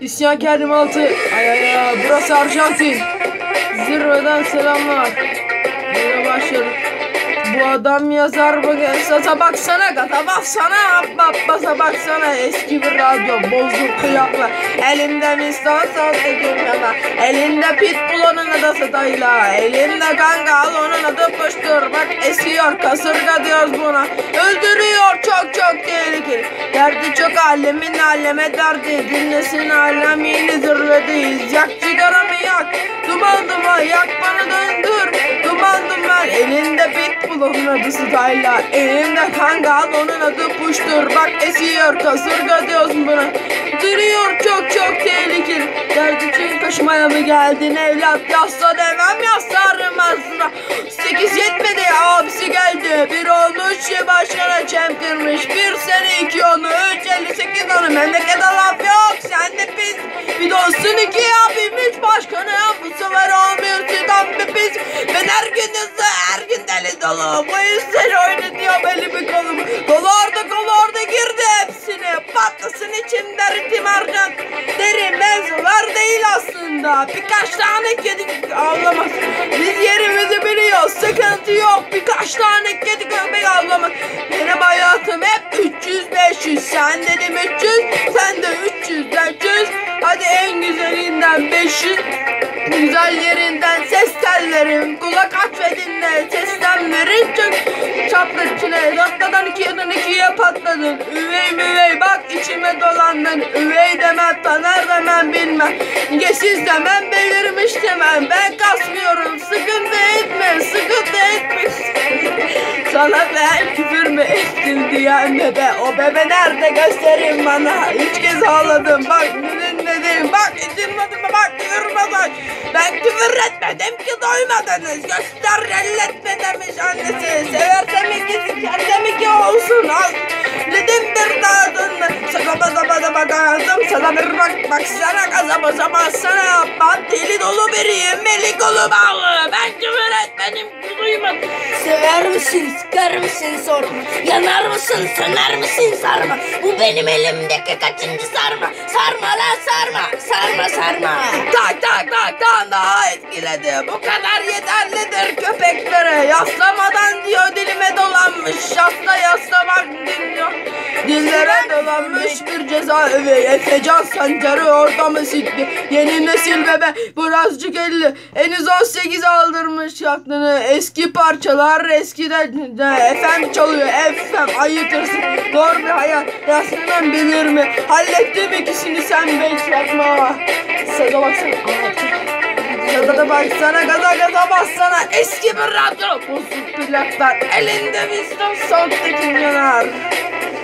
İsyankar 26. Ay ay ay burası Arjantin. Zirveden selamlar. Böyle başladık. Bu adam yazar mı? Sasa baksana gata baksana Basa baksana eski bir radyo bozuk kıyakla Elimde mistan sahte yana Elinde pitbull onun adı satayla Elinde kanka al onun adı pıştır Bak esiyor kasırga diyoruz buna Öldürüyor çok çok tehlikeli Derdi çok alemin aleme derdi. Dinlesin alem yeni zirvedeyiz Yak cigaramı yak. Duman duman yak bana döndür. Duman duman. Elinde pitbull onun adı Styler. Elimde kangal onun adı puştur Bak esiyor kasırga diyorsun buna. Duruyor çok çok tehlikeli. Derdi için taşımaya mı geldin evlat? Yasla demem yaslarım aslında 61 sene 2 anı 3 58 anı memleket laf yok sen de pis. Bir dostun iki abim üç başkanı. Bu sefer almıyor sizden bir pis. Ben her gün hızlı her gün deli dolu. Bu yüzden oynatıyorum elimi kolumu kolu orada kolu orada girdi hepsini patlasın içimde ritim harcan derin mevzular değil aslında. Birkaç tane kedi avlamaz biz yerimizi biliyoruz sıkıntı yok. Birkaç tane 500 Güzel yerinden ses tellerim. Kulak aç ve dinle Seslenlerin çok çaplı içine. Noktadan iki yandan ikiye patladın Üvey müvey bak içime dolandın. Üvey demem taner demem bilmem. Geçsiz demem belirmiş demem Ben kasmıyorum sıkıntı etme Sıkıntı etme. Sana ben küfür mü ettin diyen bebe O bebe nerede? Gösterin bana. Üç kez Ben küfür etmedim ki doymadınız. Göster elletme demiş annesi. Seversem iki sikersem iki olsun? Az Dedimdir dağdın Saka baza baza bakardım Sana bir bak baksana gaza baza bassana. Ben deli dolu biriyim Eli kolu bağlı. Ben küfür etmedim ki duymadım Sever misin, sıkar mısın sorma. Yanar mısın, söner misin sarma. Bu benim elimdeki kaçıncı sarma. Sarma, sarma. Tak tak tak tak daha etkiledi. Bu kadar yeterlidir köpeklere. Yaslamadan diyor dilime dolanmış. Yasla yaslamak. Dillere dolanmış bir ceza evi. Efecan sancarı orada mı sikti? Yeni nesil bebe birazcık elli. Henüz 18 aldırmış aklını. Eski parçalar eskiden de FM çalıyor. FM ayıtırsın. Doğru bir hayat. Yaslanan bilir mi? Hallettim ikisini sen beş bakma. Sada baksana. Sada da baksana gaza gaza bassana eski bir radyo Bozuk plaklar elinde Winston Sound'daki yanar